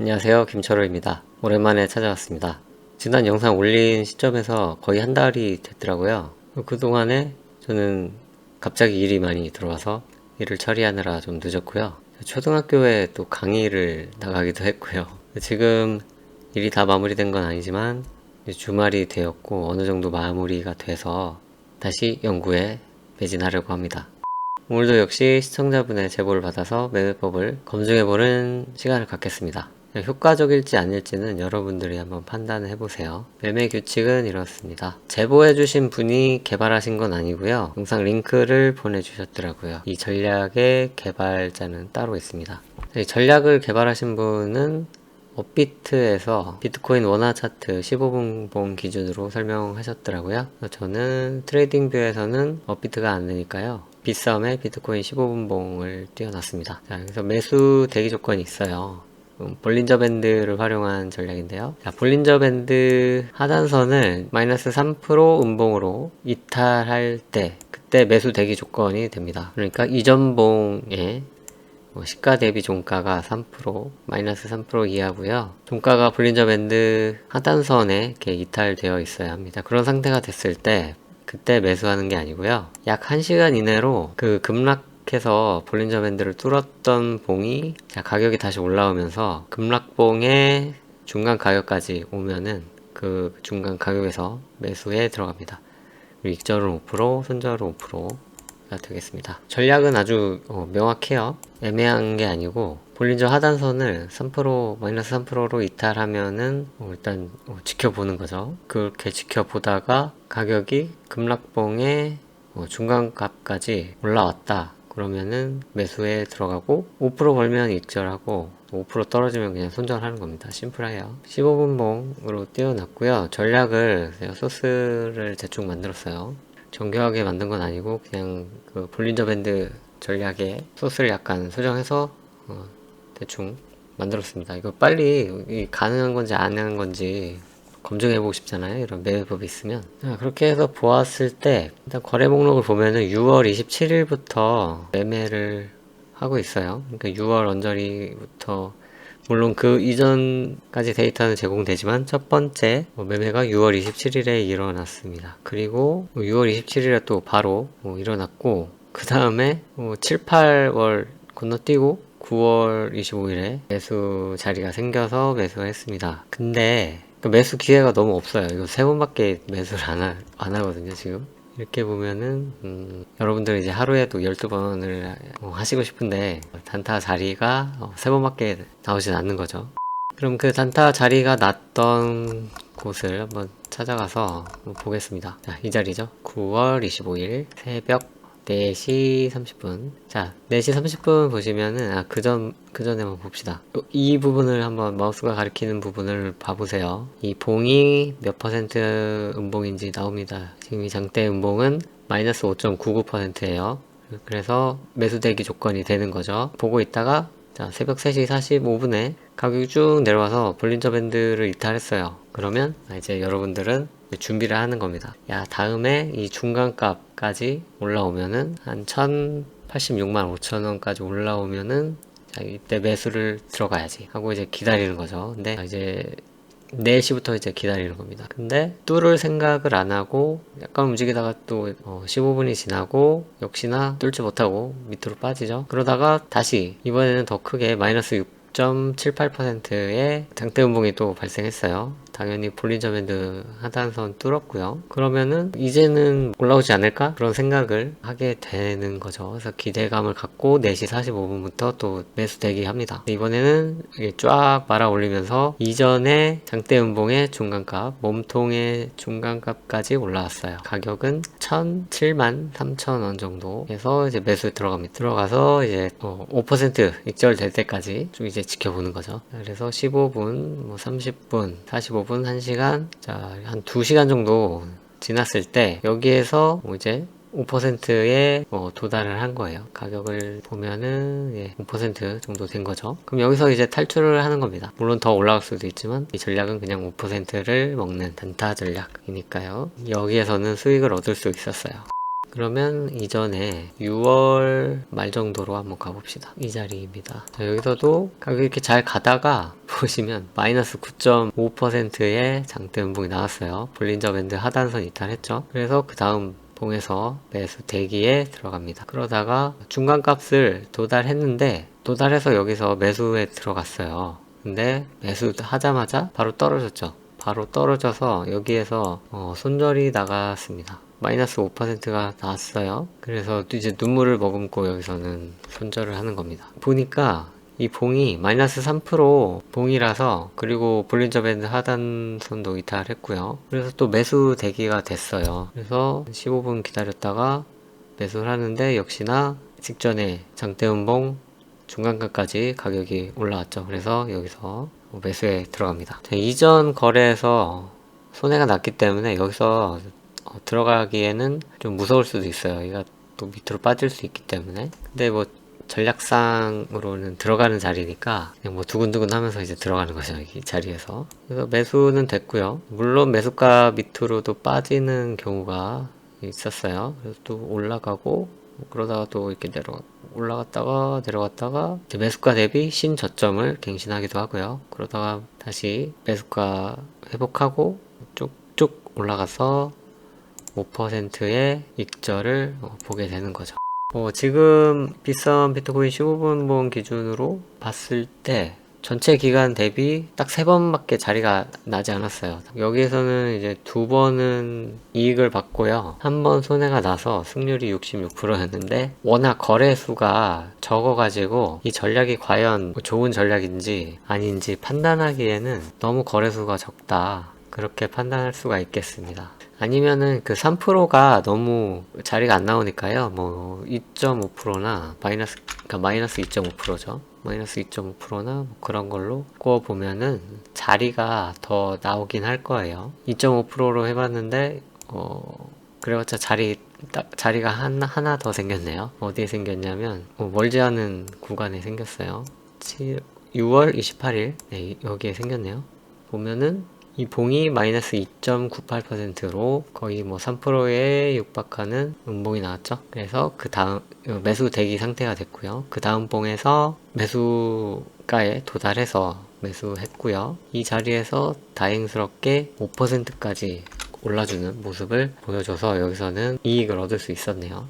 안녕하세요. 김철호입니다. 오랜만에 찾아왔습니다. 지난 영상 올린 시점에서 거의 한 달이 됐더라고요. 그동안에 저는 갑자기 일이 많이 들어와서 일을 처리하느라 좀 늦었고요. 초등학교에 또 강의를 나가기도 했고요. 지금 일이 다 마무리된 건 아니지만 주말이 되었고 어느 정도 마무리가 돼서 다시 연구에 매진하려고 합니다. 오늘도 역시 시청자분의 제보를 받아서 매매법을 검증해보는 시간을 갖겠습니다. 효과적일지 아닐지는 여러분들이 한번 판단을 해보세요. 매매 규칙은 이렇습니다. 제보해 주신 분이 개발하신 건 아니고요. 영상 링크를 보내주셨더라고요. 이 전략의 개발자는 따로 있습니다. 이 전략을 개발하신 분은 업비트에서 비트코인 원화 차트 15분봉 기준으로 설명하셨더라고요. 저는 트레이딩 뷰에서는 업비트가 안 되니까요. 빗싸움에 비트코인 15분봉을 띄워놨습니다. 자, 그래서 매수 대기 조건이 있어요. 음, 볼린저 밴드를 활용한 전략인데요. 자, 볼린저 밴드 하단선을 마이너스 3% 음봉으로 이탈할 때 그때 매수 대기 조건이 됩니다. 그러니까 이전봉에 뭐 시가 대비 종가가 3% 마이너스 3% 이하고요. 종가가 볼린저 밴드 하단선에 이렇게 이탈되어 있어야 합니다. 그런 상태가 됐을 때 그때 매수하는 게 아니고요. 약 1시간 이내로 그 급락 해서 볼린저 밴드를 뚫었던 봉이 자, 가격이 다시 올라오면서 급락봉의 중간 가격까지 오면은 그 중간 가격에서 매수에 들어갑니다. 익절은 5%, 손절은 5%가 되겠습니다. 전략은 아주 어, 명확해요. 애매한 게 아니고 볼린저 하단선을 3% 마이너스 3%로 이탈하면은 어, 일단 어, 지켜보는 거죠. 그렇게 지켜보다가 가격이 급락봉의 어, 중간값까지 올라왔다. 그러면은 매수에 들어가고 5% 벌면 익절하고 5% 떨어지면 그냥 손절하는 겁니다. 심플해요. 15분봉으로 띄워놨고요. 전략을 소스를 대충 만들었어요. 정교하게 만든 건 아니고 그냥 그 볼린저 밴드 전략에 소스를 약간 수정해서 어, 대충 만들었습니다. 이거 빨리 가능한 건지 안 하는 건지 검증해보고 싶잖아요. 이런 매매법이 있으면. 자, 그렇게 해서 보았을 때, 일단 거래 목록을 보면은 6월 27일부터 매매를 하고 있어요. 그러니까 6월 언저리부터, 물론 그 이전까지 데이터는 제공되지만, 첫 번째 뭐 매매가 6월 27일에 일어났습니다. 그리고 6월 27일에 또 바로 뭐 일어났고, 그 다음에 7, 8월 건너뛰고, 9월 25일에 매수 자리가 생겨서 매수했습니다. 근데 그 매수 기회가 너무 없어요. 이거 세 번밖에 매수를 안, 하, 안 하거든요, 지금. 이렇게 보면은, 음, 여러분들은 이제 하루에도 12번을 하시고 싶은데, 단타 자리가 어, 세 번밖에 나오진 않는 거죠. 그럼 그 단타 자리가 났던 곳을 한번 찾아가서 한번 보겠습니다. 자, 이 자리죠. 9월 25일 새벽 4시 30분. 자, 4시 30분 보시면은, 아, 그 전, 그 전에 한번 봅시다. 이 부분을 한번 마우스가 가리키는 부분을 봐보세요. 이 봉이 몇 퍼센트 음봉인지 나옵니다. 지금 이 장대 음봉은 마이너스 5.99%예요. 그래서 매수 대기 조건이 되는 거죠. 보고 있다가, 자, 새벽 3시 45분에 가격이 쭉 내려와서 볼린저 밴드를 이탈했어요. 그러면 이제 여러분들은 준비를 하는 겁니다. 야, 다음에 이 중간값까지 올라오면은 한 1,086만 5천 원까지 올라오면은 자, 이때 매수를 들어가야지 하고 이제 기다리는 거죠. 근데 이제 4시부터 이제 기다리는 겁니다. 근데 뚫을 생각을 안 하고 약간 움직이다가 또 어, 15분이 지나고 역시나 뚫지 못하고 밑으로 빠지죠. 그러다가 다시 이번에는 더 크게 마이너스 6.78%의 장대 음봉이 또 발생했어요. 당연히 볼린저 밴드 하단선 뚫었고요. 그러면은 이제는 올라오지 않을까? 그런 생각을 하게 되는 거죠. 그래서 기대감을 갖고 4시 45분부터 또 매수 대기합니다. 이번에는 쫙 말아 올리면서 이전에 장대 음봉의 중간값, 몸통의 중간값까지 올라왔어요. 가격은 1,007만 3천 원 정도에서 이제 매수 들어갑니다. 들어가서 이제 어, 5% 익절될 때까지 좀 이제 지켜보는 거죠. 그래서 15분, 뭐 30분, 45분 5분, 1시간, 자, 한 2시간 정도 지났을 때, 여기에서 뭐 이제 5%에 어, 도달을 한 거예요. 가격을 보면은 예, 5% 정도 된 거죠. 그럼 여기서 이제 탈출을 하는 겁니다. 물론 더 올라갈 수도 있지만 이 전략은 그냥 5%를 먹는 단타 전략이니까요. 여기에서는 수익을 얻을 수 있었어요. 그러면 이전에 6월 말 정도로 한번 가봅시다. 이 자리입니다. 자, 여기서도 가격이 이렇게 잘 가다가 보시면 마이너스 9.5%의 장대 음봉이 나왔어요. 볼린저 밴드 하단선 이탈했죠. 그래서 그 다음 봉에서 매수 대기에 들어갑니다. 그러다가 중간 값을 도달했는데 도달해서 여기서 매수에 들어갔어요. 근데 매수 하자마자 바로 떨어졌죠. 바로 떨어져서 여기에서 어, 손절이 나갔습니다. 마이너스 5%가 나왔어요. 그래서 또 이제 눈물을 머금고 여기서는 손절을 하는 겁니다. 보니까 이 봉이 마이너스 3% 봉이라서 그리고 볼린저 밴드 하단선도 이탈 했고요. 그래서 또 매수 대기가 됐어요. 그래서 15분 기다렸다가 매수를 하는데 역시나 직전에 장대음봉 중간가까지 가격이 올라왔죠. 그래서 여기서 매수에 들어갑니다. 자, 이전 거래에서 손해가 났기 때문에 여기서 어, 들어가기에는 좀 무서울 수도 있어요. 얘가 또 밑으로 빠질 수 있기 때문에. 근데 뭐 전략상으로는 들어가는 자리니까 그냥 뭐 두근두근 하면서 이제 들어가는 거죠. 이 자리에서. 그래서 매수는 됐고요. 물론 매수가 밑으로도 빠지는 경우가 있었어요. 그래서 또 올라가고 그러다가 또 이렇게 내려 올라갔다가 내려갔다가 매수가 대비 신저점을 갱신하기도 하고요. 그러다가 다시 매수가 회복하고 쭉쭉 올라가서 5%의 익절을 어, 보게 되는 거죠. 어, 지금 비싼 비트코인 15분봉 기준으로 봤을 때 전체 기간 대비 딱 세 번밖에 자리가 나지 않았어요. 여기에서는 이제 두 번은 이익을 받고요. 한 번 손해가 나서 승률이 66%였는데 워낙 거래수가 적어가지고 이 전략이 과연 좋은 전략인지 아닌지 판단하기에는 너무 거래수가 적다. 그렇게 판단할 수가 있겠습니다. 아니면은 그 3%가 너무 자리가 안 나오니까요. 뭐 2.5%나 마이너스 그러니까 마이너스 2.5%죠. 마이너스 2.5%나 뭐 그런 걸로 구워 보면은 자리가 더 나오긴 할 거예요. 2.5%로 해봤는데 어 그래봤자 자리 딱 자리가 하나 하나 더 생겼네요. 어디에 생겼냐면 어, 멀지 않은 구간에 생겼어요. 7, 6월 28일 네, 여기에 생겼네요. 보면은 이 봉이 마이너스 2.98%로 거의 뭐 3%에 육박하는 음봉이 나왔죠. 그래서 그 다음 매수 대기 상태가 됐고요. 그 다음 봉에서 매수가에 도달해서 매수했고요. 이 자리에서 다행스럽게 5%까지 올라주는 모습을 보여줘서 여기서는 이익을 얻을 수 있었네요.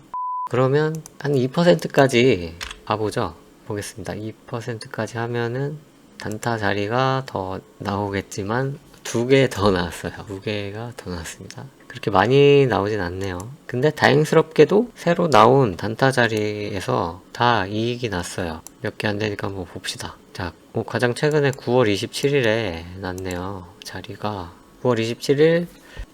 그러면 한 2%까지 가보죠. 보겠습니다. 2%까지 하면은 단타 자리가 더 나오겠지만 두 개 더 나왔어요. 두 개가 더 나왔습니다. 그렇게 많이 나오진 않네요. 근데 다행스럽게도 새로 나온 단타 자리에서 다 이익이 났어요. 몇 개 안 되니까 한번 봅시다. 자, 뭐 가장 최근에 9월 27일에 났네요. 자리가 9월 27일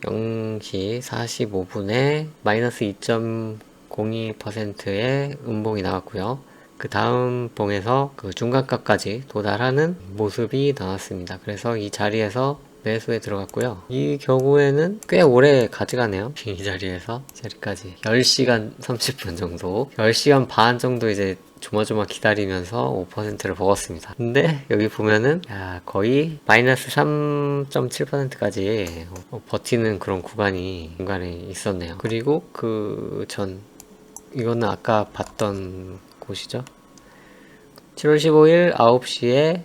0시 45분에 마이너스 2.02%의 음봉이 나왔고요. 그 다음 봉에서 그 중간값까지 도달하는 모습이 나왔습니다. 그래서 이 자리에서 매수에 들어갔고요. 이 경우에는 꽤 오래 가져가네요. 이 자리에서 이 자리까지 10시간 30분 정도 10시간 반 정도 이제 조마조마 기다리면서 5%를 먹었습니다. 근데 여기 보면은 야, 거의 마이너스 3.7%까지 버티는 그런 구간이 중간에 있었네요. 그리고 그 전 이거는 아까 봤던 곳이죠. 7월 15일 9시에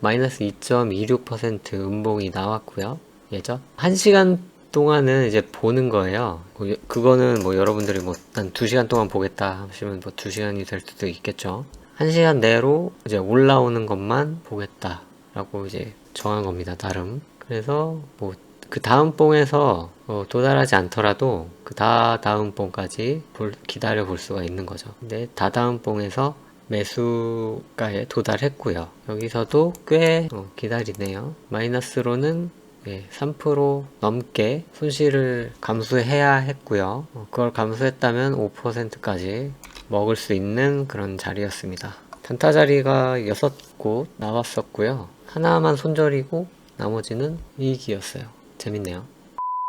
마이너스 2.26% 음봉이 나왔고요. 예죠? 1시간 동안은 이제 보는 거예요. 뭐 여- 그거는 뭐 여러분들이 뭐한 2시간 동안 보겠다 하시면 뭐 2시간이 될 수도 있겠죠. 1시간 내로 이제 올라오는 것만 보겠다 라고 이제 정한 겁니다. 나름. 그래서 뭐 그 다음 봉에서 어, 도달하지 않더라도 그 다 다음 봉까지 볼- 기다려 볼 수가 있는 거죠. 근데 다 다음 봉에서 매수가에 도달했고요. 여기서도 꽤 어, 기다리네요. 마이너스로는 네, 3% 넘게 손실을 감수해야 했고요. 어, 그걸 감수했다면 5%까지 먹을 수 있는 그런 자리였습니다. 단타 자리가 6곳 나왔었고요. 하나만 손절이고 나머지는 이익이었어요. 재밌네요.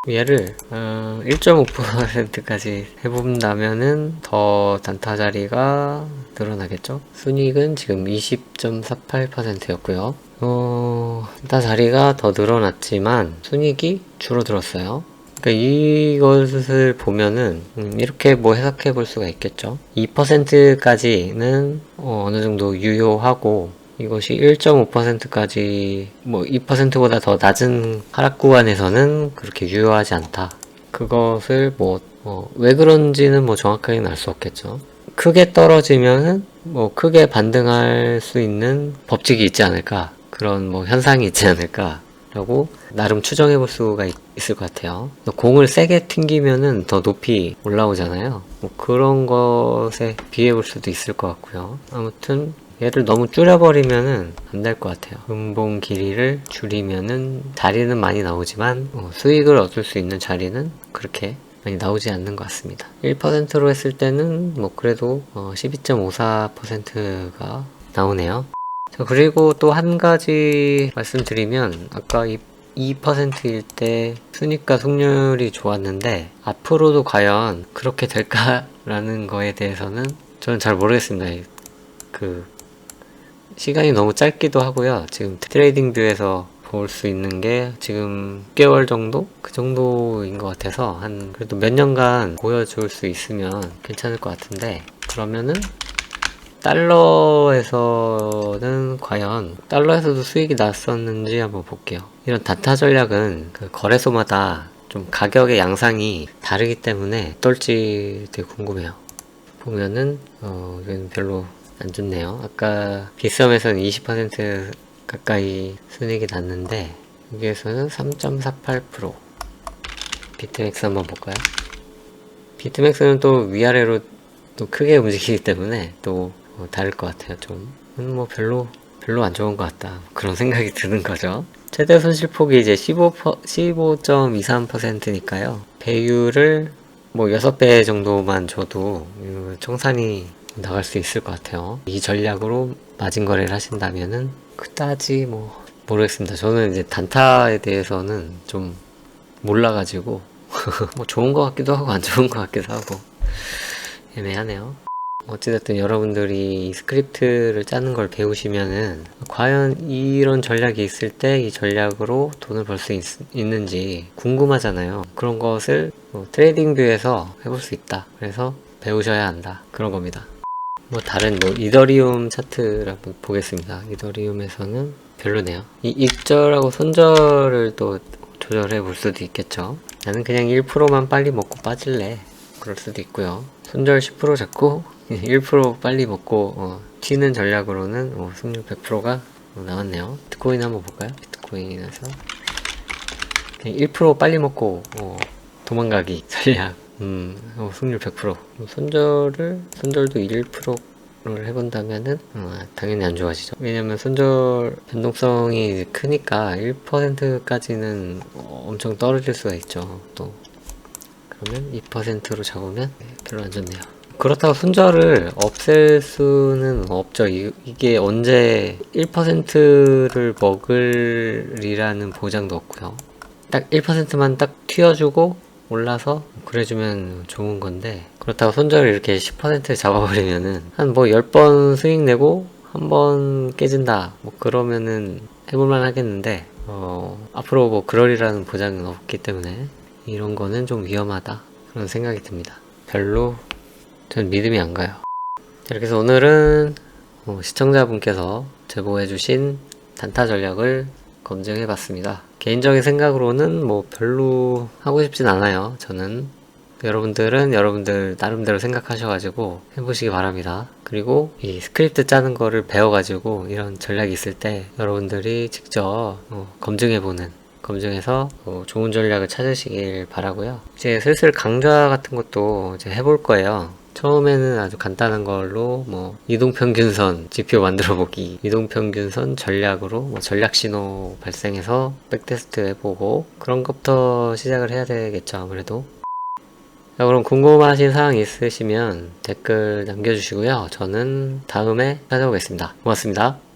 얘를 어, 1.5%까지 해본다면은 더 단타 자리가 늘어나겠죠? 순익은 지금 20.48%였고요. 어, 단타 자리가 더 늘어났지만 순익이 줄어들었어요. 그러니까 이것을 보면은 음, 이렇게 뭐 해석해 볼 수가 있겠죠. 2%까지는 어, 어느 정도 유효하고 이것이 1.5%까지 뭐 2%보다 더 낮은 하락 구간에서는 그렇게 유효하지 않다. 그것을 뭐, 뭐, 왜 그런지는 뭐 정확하게는 알 수 없겠죠. 크게 떨어지면은 뭐 크게 반등할 수 있는 법칙이 있지 않을까. 그런 뭐 현상이 있지 않을까. 라고 나름 추정해 볼 수가 있, 을것 같아요. 공을 세게 튕기면은 더 높이 올라오잖아요. 뭐 그런 것에 비해 볼 수도 있을 것 같고요. 아무튼 얘를 너무 줄여버리면은 안 될 것 같아요. 음봉 길이를 줄이면은 자리는 많이 나오지만 어, 수익을 얻을 수 있는 자리는 그렇게 많이 나오지 않는 것 같습니다. 1%로 했을 때는 뭐 그래도 어, 12.54%가 나오네요. 자, 그리고 또 한 가지 말씀드리면 아까 이 2%일 때 순위가 속률이 좋았는데 앞으로도 과연 그렇게 될까라는 거에 대해서는 저는 잘 모르겠습니다. 그 시간이 너무 짧기도 하고요. 지금 트레이딩 뷰에서 볼 수 있는 게 지금 6개월 정도? 그 정도인 것 같아서 한 그래도 몇 년간 보여줄 수 있으면 괜찮을 것 같은데 그러면은 달러에서는 과연 달러에서도 수익이 났었는지 한번 볼게요. 이런 단타 전략은 그 거래소마다 좀 가격의 양상이 다르기 때문에 어떨지 되게 궁금해요. 보면은 어 이건 별로 안 좋네요. 아까 비썸에서는 20% 가까이 순익이 났는데 여기에서는 3.48% 비트맥스 한번 볼까요? 비트맥스는 또 위아래로 또 크게 움직이기 때문에 또 어, 다를 것 같아요. 좀, 음, 뭐 별로, 별로 안 좋은 것 같다. 그런 생각이 드는 거죠. 최대 손실폭이 이제 15, 15.23%니까요. 배율을 뭐 6배 정도만 줘도 이 청산이 나갈 수 있을 것 같아요. 이 전략으로 마진 거래를 하신다면은 그다지 뭐 모르겠습니다. 저는 이제 단타에 대해서는 좀 몰라가지고 뭐 좋은 것 같기도 하고 안 좋은 것 같기도 하고 애매하네요. 어찌됐든 여러분들이 이 스크립트를 짜는 걸 배우시면은 과연 이런 전략이 있을 때 이 전략으로 돈을 벌 수 있는지 궁금하잖아요. 그런 것을 뭐 트레이딩 뷰에서 해볼 수 있다. 그래서 배우셔야 한다. 그런 겁니다. 뭐 다른 뭐 이더리움 차트를 한번 보겠습니다. 이더리움에서는 별로네요. 이 입절하고 손절을 또 조절해 볼 수도 있겠죠. 나는 그냥 1%만 빨리 먹고 빠질래. 그럴 수도 있고요. 손절 10% 잡고 1% 빨리 먹고 어, 튀는 전략으로는 어, 승률 100%가 나왔네요. 비트코인 한번 볼까요? 비트코인에서 그냥 1% 빨리 먹고 어, 도망가기 전략. 음, 어, 승률 100%. 손절을 손절도 1%를 해본다면은 어, 당연히 안 좋아지죠. 왜냐면 손절 변동성이 크니까 1%까지는 엄청 떨어질 수가 있죠. 또 그러면 2%로 잡으면 네, 별로 안 좋네요. 그렇다고 손절을 없앨 수는 없죠. 이, 게 언제 1%를 먹으리라는 보장도 없고요. 딱 1%만 딱 튀어주고 올라서 그래주면 좋은 건데 그렇다고 손절을 이렇게 10% 잡아버리면은 한 뭐 10번 수익 내고 한 번 깨진다 뭐 그러면은 해볼만 하겠는데 어 앞으로 뭐 그러리라는 보장은 없기 때문에 이런 거는 좀 위험하다 그런 생각이 듭니다. 별로 전 믿음이 안 가요. 이렇게 해서 오늘은 어, 시청자분께서 제보해주신 단타 전략을 검증해 봤습니다. 개인적인 생각으로는 뭐 별로 하고 싶진 않아요. 저는 여러분들은 여러분들 나름대로 생각하셔가지고 해보시기 바랍니다. 그리고 이 스크립트 짜는 거를 배워가지고 이런 전략이 있을 때 여러분들이 직접 어, 검증해보는 검증해서 어, 좋은 전략을 찾으시길 바라고요. 이제 슬슬 강좌 같은 것도 이제 해볼 거예요. 처음에는 아주 간단한 걸로 뭐 이동평균선 지표 만들어 보기 이동평균선 전략으로 뭐 전략 신호 발생해서 백테스트 해보고 그런 것부터 시작을 해야 되겠죠 아무래도. 자 그럼 궁금하신 사항 있으시면 댓글 남겨주시고요. 저는 다음에 찾아오겠습니다. 고맙습니다